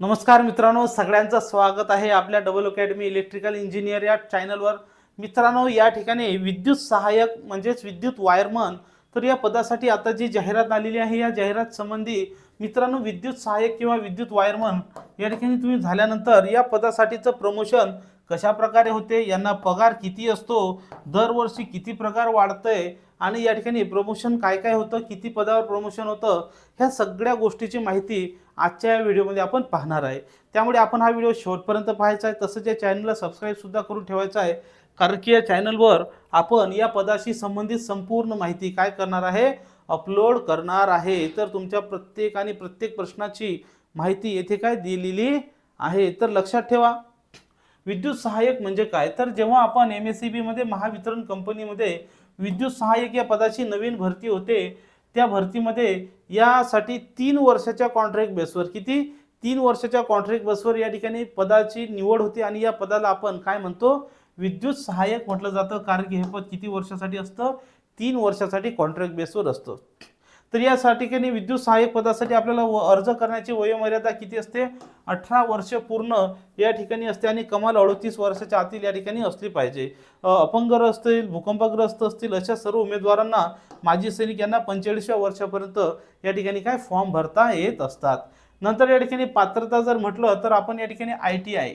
नमस्कार मित्रांनो सगळ्यांचं स्वागत आहे आपल्या डबल अकॅडमी इलेक्ट्रिकल इंजिनियर या चॅनलवर. मित्रांनो या ठिकाणी विद्युत सहाय्यक म्हणजेच विद्युत वायरमन तर या पदासाठी आता जी जाहिरात आलेली आहे या जाहिरात संबंधी मित्रांनो विद्युत सहाय्यक किंवा विद्युत वायरमन या ठिकाणी तुम्ही झाल्यानंतर या पदासाठीचं प्रमोशन कशा प्रकारे होते यांना पगार किती असतो दरवर्षी किती प्रकार वाढतंय आणि या ठिकाणी प्रमोशन काय काय होतं किती पदावर प्रमोशन होतं ह्या सगळ्या गोष्टीची माहिती आजच्या या व्हिडिओमध्ये आपण पाहणार आहे. त्यामुळे आपण हा व्हिडिओ शेवटपर्यंत पाहायचा आहे. तसंच या चॅनलला सबस्क्राईबसुद्धा करून ठेवायचा आहे. कारण की या चॅनलवर आपण या पदाशी संबंधित संपूर्ण माहिती काय करणार आहे अपलोड करणार आहे. तर तुमच्या प्रत्येक आणि प्रत्येक प्रश्नाची माहिती येथे काय दिलेली आहे तर लक्षात ठेवा. विद्युत सहाय्यक म्हणजे काय? तर जेव्हा आपण एम एस सी बीमध्ये महावितरण कंपनीमध्ये विद्युत सहाय्यक या पदाची नवीन भरती होते. त्या भरतीमध्ये यासाठी तीन वर्षाच्या कॉन्ट्रॅक्ट बेसवर किती? तीन वर्षाच्या कॉन्ट्रॅक्ट बेसवर या ठिकाणी पदाची निवड होते आणि या पदाला आपण काय म्हणतो? विद्युत सहाय्यक म्हटलं जातं. कारण की हे पद किती वर्षासाठी असतं? तीन वर्षासाठी कॉन्ट्रॅक्ट बेसवर असतं. तर या ठिकाणी विद्युत सहाय्यक पदासाठी आपल्याला व- अर्ज करण्याची वयोमर्यादा किती असते? अठरा वर्ष पूर्ण या ठिकाणी असते आणि कमाल अडतीस वर्षाच्या आतील या ठिकाणी असली पाहिजे. अपंगर असतील भूकंपग्रस्त असतील अशा सर्व उमेदवारांना माजी सैनिक यांना पंचेचाळीसव्या वर्षापर्यंत या ठिकाणी काय फॉर्म भरता येत असतात. नंतर या ठिकाणी पात्रता जर म्हटलं तर आपण या ठिकाणी आय टी आय.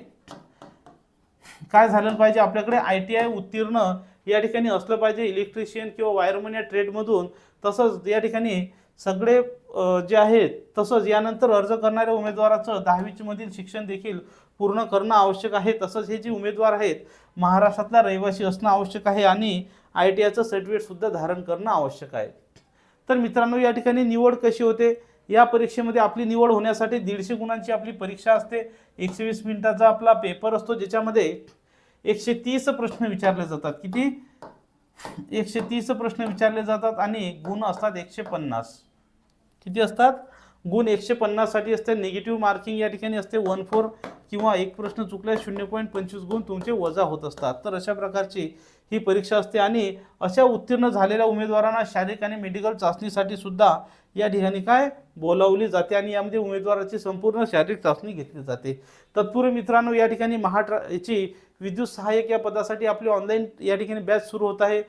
काय झालं पाहिजे? आपल्याकडे आय टी आय उत्तीर्ण या ठिकाणी असलं पाहिजे. इलेक्ट्रिशियन किंवा वायरमन या ट्रेडमधून तसंच या ठिकाणी सगळे जे आहेत तसंच यानंतर अर्ज करणाऱ्या उमेदवाराचं दहावीच्या शिक्षण देखील पूर्ण करणं आवश्यक आहे. तसंच हे जे उमेदवार आहेत महाराष्ट्रातला रहिवासी असणं आवश्यक आहे आणि आय टी आयचं सर्टिफिकेटसुद्धा धारण करणं आवश्यक आहे. तर मित्रांनो या ठिकाणी निवड कशी होते? या परीक्षेमध्ये आपली निवड होण्यासाठी दीडशे गुणांची आपली परीक्षा असते. एकशे वीस मिनिटाचा आपला पेपर असतो ज्याच्यामध्ये एकशे तीस प्रश्न विचारले जातात. किती? एकशे तीस प्रश्न विचारले जातात आणि गुण असतात एकशे पन्नास. किती असतात? गुण एकशे पन्नाससाठी असते. निगेटिव्ह मार्किंग या ठिकाणी असते. वन फोर किंवा एक प्रश्न चुकल्यास शून्य पॉईंट पंचवीस गुण तुमचे वजा होत असतात. तर अशा प्रकारची ही परीक्षा असते आणि अशा उत्तीर्ण झालेल्या उमेदवारांना शारीरिक आणि मेडिकल चाचणीसाठी सुद्धा या ठिकाणी काय? बोलावली जाते आणि यामध्ये उमेदवाराची संपूर्ण शारीरिक चाचणी घेतली जाते. तत्पूर्वी मित्रांनो या ठिकाणी महाट्रा याची विद्युत सहाय्यक या पदासाठी आपली ऑनलाईन या ठिकाणी बॅच सुरू होत आहे.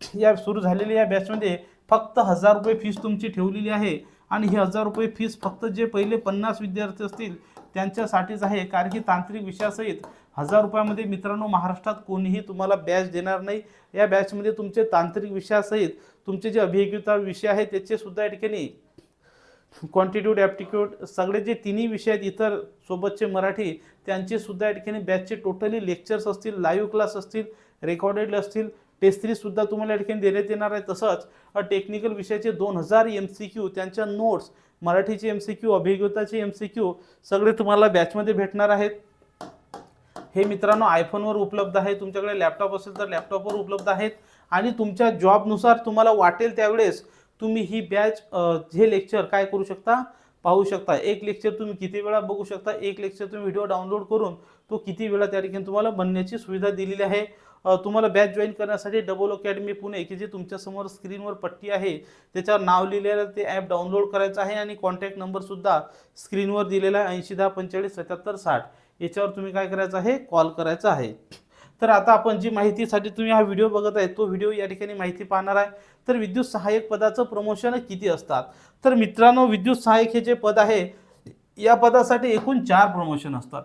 या सुरू झालेल्या या बॅचमध्ये फक्त हजार रुपये फीस तुमची ठेवलेली आहे. आणि ही हजार रुपये फीस फक्त जे पहिले पन्नास विद्यार्थी असतील त्यांच्यासाठीच आहे. कारण की तांत्रिक विषयासहित हजार रुपयामध्ये मित्रांनो महाराष्ट्रात कोणीही तुम्हाला बॅच देणार नाही. या बॅचमध्ये तुमचे तांत्रिक विषयासहित तुमचे जे अभियोगिता विषय आहेत त्याचे सुद्धा या ठिकाणी क्वांटिट्यूड ॲप्टिट्यूड सगळे जे तिन्ही विषय आहेत इतर सोबतचे मराठी त्यांचे सुद्धा या ठिकाणी बॅचचे टोटली लेक्चर्स असतील लाईव्ह क्लास असतील रेकॉर्डेड असतील. टेस्ट थ्रीसुद्धा तुम्हाला या ठिकाणी देण्यात येणार आहे. तसंच टेक्निकल विषयाचे दोन हजार एम सी क्यू त्यांच्या नोट्स मराठीचे एम सी क्यू अभियोगिताचे एम सी क्यू सगळे तुम्हाला बॅचमध्ये भेटणार आहेत. हे मित्रांनो आयफोनवर उपलब्ध आहे. तुमच्याकडे लॅपटॉप असेल तर लॅपटॉपवर उपलब्ध आहेत. आणि तुमच्या जॉबनुसार तुम्हाला वाटेल त्यावेळेस तुम्ही ही बॅच हे लेक्चर काय करू शकता? पाहू शकता. एक लेक्चर तुम्ही किती वेळा बघू शकता? एक लेक्चर तुम्ही व्हिडिओ डाउनलोड करून तो किती वेळा त्या ठिकाणी तुम्हाला बनण्याची सुविधा दिलेली आहे. तुम्हाला बॅच जॉईन करण्यासाठी डबल अकॅडमी पुणे की जे तुमच्यासमोर स्क्रीनवर पट्टी आहे त्याच्यावर नाव लिहिलेलं ते ॲप डाउनलोड करायचं आहे आणि कॉन्टॅक्ट नंबरसुद्धा स्क्रीनवर दिलेला आहे ऐंशी दहा पंचेचाळीस सत्याहत्तर साठ. याच्यावर तुम्ही काय करायचं आहे? कॉल करायचा आहे. तर आता आपण जी माहितीसाठी तुम्ही हा व्हिडिओ बघत आहे तो व्हिडिओ या ठिकाणी माहिती पाहणार आहे. तर विद्युत सहाय्यक पदाचं प्रमोशन किती असतात? तर मित्रांनो विद्युत सहाय्यक हे जे पद आहे या पदासाठी एकूण चार प्रमोशन असतात.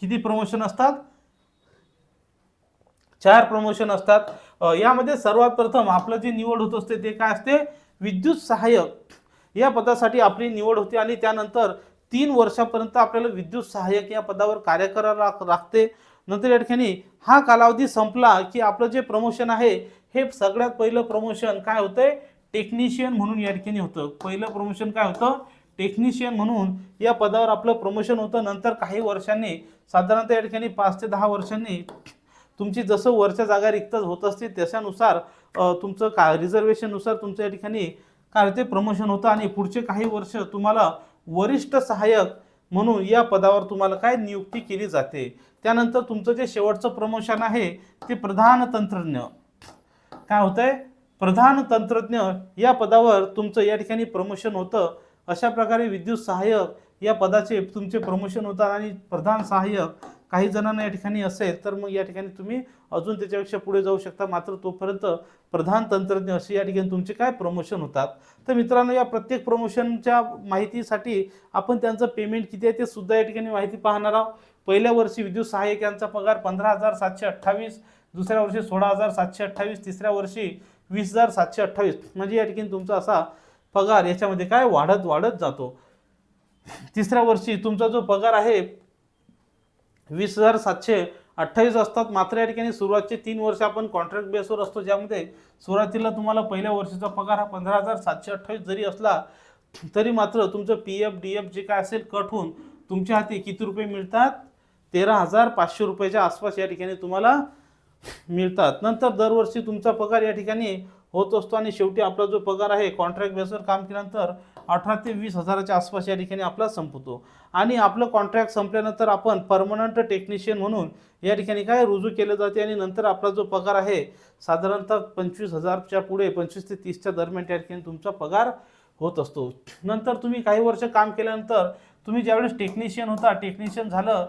किती प्रमोशन असतात? चार प्रमोशन असतात. यामध्ये सर्वात प्रथम आपलं जे निवड होत असते ते काय असते? विद्युत सहाय्यक. या पदासाठी आपली निवड होते आणि त्यानंतर तीन वर्षापर्यंत आपल्याला विद्युत सहाय्यक या पदावर कार्य करायला लागते नंतर या ठिकाणी हा कालावधी संपला की आपलं जे प्रमोशन आहे हे सगळ्यात पहिलं प्रमोशन काय होतंय? टेक्निशियन म्हणून या ठिकाणी होतं. पहिलं प्रमोशन काय होतं? टेक्निशियन म्हणून या पदावर आपलं प्रमोशन होतं. नंतर काही वर्षांनी साधारणतः या ठिकाणी पाच ते दहा वर्षांनी तुमची जसं वरच्या जागा रिक्त होत असतील त्याच्यानुसार तुमचं का रिझर्वेशननुसार तुमचं या ठिकाणी काय होते प्रमोशन होतं आणि पुढचे काही वर्ष तुम्हाला वरिष्ठ सहाय्यक म्हणून या पदावर तुम्हाला काय नियुक्ती केली जाते. त्यानंतर तुमचं जे शेवटचं प्रमोशन आहे ते प्रधान तंत्रज्ञ. काय होतंय? प्रधान तंत्रज्ञ या पदावर तुमचं या ठिकाणी प्रमोशन होतं. अशा प्रकारे विद्युत सहाय्यक या पदाचे तुमचे प्रमोशन होतात आणि प्रधान सहाय्यक काही जणांना या ठिकाणी असेल तर मग या ठिकाणी तुम्ही अजून त्याच्यापेक्षा पुढे जाऊ शकता. मात्र तोपर्यंत प्रधान तंत्रज्ञ असे या ठिकाणी तुमचे काय प्रमोशन होतात? तर मित्रांनो या प्रत्येक प्रमोशनच्या माहितीसाठी आपण त्यांचं पेमेंट किती आहे ते सुद्धा या ठिकाणी माहिती पाहणार आहोत. पहिल्या वर्षी विद्युत सहाय्यक यांचा पगार पंधरा हजार सातशे अठ्ठावीस दुसऱ्या वर्षी सोळा हजार सातशे अठ्ठावीस तिसऱ्या वर्षी वीस हजार सातशे अठ्ठावीस. म्हणजे या ठिकाणी तुमचा असा पगार याच्यामध्ये काय वाढत वाढत जातो. तिसऱ्या वर्षी तुमचा जो पगार आहे वीस हजार सातशे अठ्ठावीस असतात. मात्र या ठिकाणी सुरुवातचे तीन वर्ष आपण कॉन्ट्रॅक्ट बेसवर असतो. ज्यामध्ये सुरुवातीला तुम्हाला पहिल्या वर्षीचा पगार हा पंधरा हजार सातशे अठ्ठावीस जरी असला तरी मात्र तुमचं पी एफ डी एफ जे काय असेल कट होऊन तुमच्या हाती किती रुपये मिळतात? तेरा हजार पाचशे रुपयाच्या आसपास या ठिकाणी तुम्हाला मिळतात. नंतर दरवर्षी तुमचा पगार या ठिकाणी होत असतो. आणि शेवटी आपला जो पगार आहे कॉन्ट्रॅक्ट बेसवर काम केल्यानंतर अठरा ते वीस हजाराच्या आसपास या ठिकाणी आपला संपतो. आणि आपलं कॉन्ट्रॅक्ट संपल्यानंतर आपण परमनंट टेक्निशियन म्हणून या ठिकाणी काय रुजू केलं जाते आणि नंतर आपला जो पगार आहे साधारणतः पंचवीस हजारच्या पुढे पंचवीस ते तीसच्या दरम्यान त्या ठिकाणी तुमचा पगार होत असतो. नंतर तुम्ही काही वर्ष काम केल्यानंतर तुम्ही ज्यावेळेस टेक्निशियन होता टेक्निशियन झालं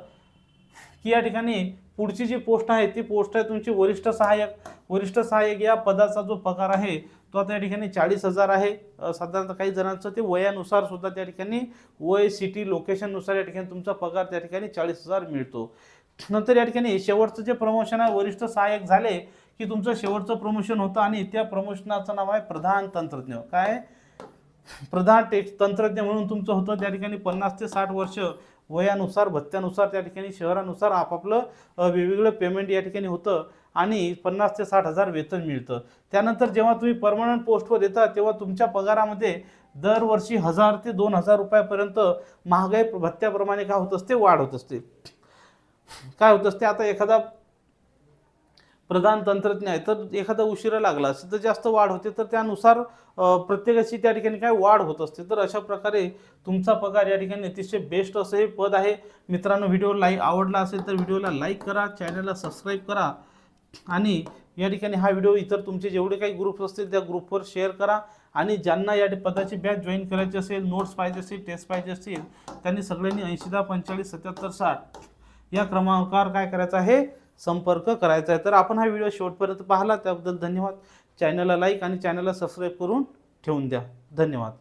की या ठिकाणी पुढची जी पोस्ट आहे ती पोस्ट आहे तुमची वरिष्ठ सहाय्यक. वरिष्ठ सहाय्यक या पदाचा जो पगार आहे तो आता या ठिकाणी चाळीस हजार आहे. साधारणतः काही जणांचं ते वयानुसार सुद्धा त्या ठिकाणी वय सिटी लोकेशननुसार या ठिकाणी तुमचा पगार त्या ठिकाणी चाळीस हजार मिळतो. नंतर या ठिकाणी शेवटचं जे प्रमोशन आहे वरिष्ठ सहाय्यक झाले की तुमचं शेवटचं प्रमोशन होतं आणि त्या प्रमोशनाचं नाव आहे प्रधान तंत्रज्ञ. काय? प्रधान टेक तंत्रज्ञ म्हणून तुमचं होतं त्या ठिकाणी पन्नास ते साठ वर्ष. वयानुसार भत्त्यानुसार त्या ठिकाणी शहरानुसार आपापलं वेगवेगळं पेमेंट या ठिकाणी होतं आणि पन्नास ते साठ हजार वेतन मिळतं. त्यानंतर जेव्हा तुम्ही परमनंट पोस्टवर येता तेव्हा तुमच्या पगारामध्ये दरवर्षी हजार ते दोन हजार रुपयापर्यंत महागाई भत्त्याप्रमाणे काय होत असते? वाढ होत असते. काय होत असते? आता एखादा प्रधान तंत्रज्ञ आहे तर एखादा उशिरा लागला असेल तर जास्त वाढ होते तर त्यानुसार प्रत्येकाची त्या ठिकाणी काय वाढ होत असते. तर अशा प्रकारे तुमचा पगार या ठिकाणी अतिशय बेस्ट असं हे पद आहे. मित्रांनो व्हिडिओ लाईक आवडला असेल तर व्हिडिओला लाईक करा चॅनलला सबस्क्राईब करा आणि या ठिकाणी हा व्हिडिओ इतर तुमचे जेवढे काही ग्रुप्स असतील त्या ग्रुपवर शेअर करा आणि ज्यांना या पदाची बॅच जॉईन करायची असेल नोट्स पाहिजे असेल टेस्ट पाहिजे असतील त्यांनी सगळ्यांनी ऐंशी दहा पंचेचाळीस सत्याहत्तर साठ या क्रमांकावर काय करायचं आहे? संपर्क करायचा आहे. तर आपण हा व्हिडिओ शेवटपर्यंत पाहिला. त्याबद्दल धन्यवाद. चॅनलला लाईक आणि चॅनलला सबस्क्राईब करून ठेवून द्या. धन्यवाद.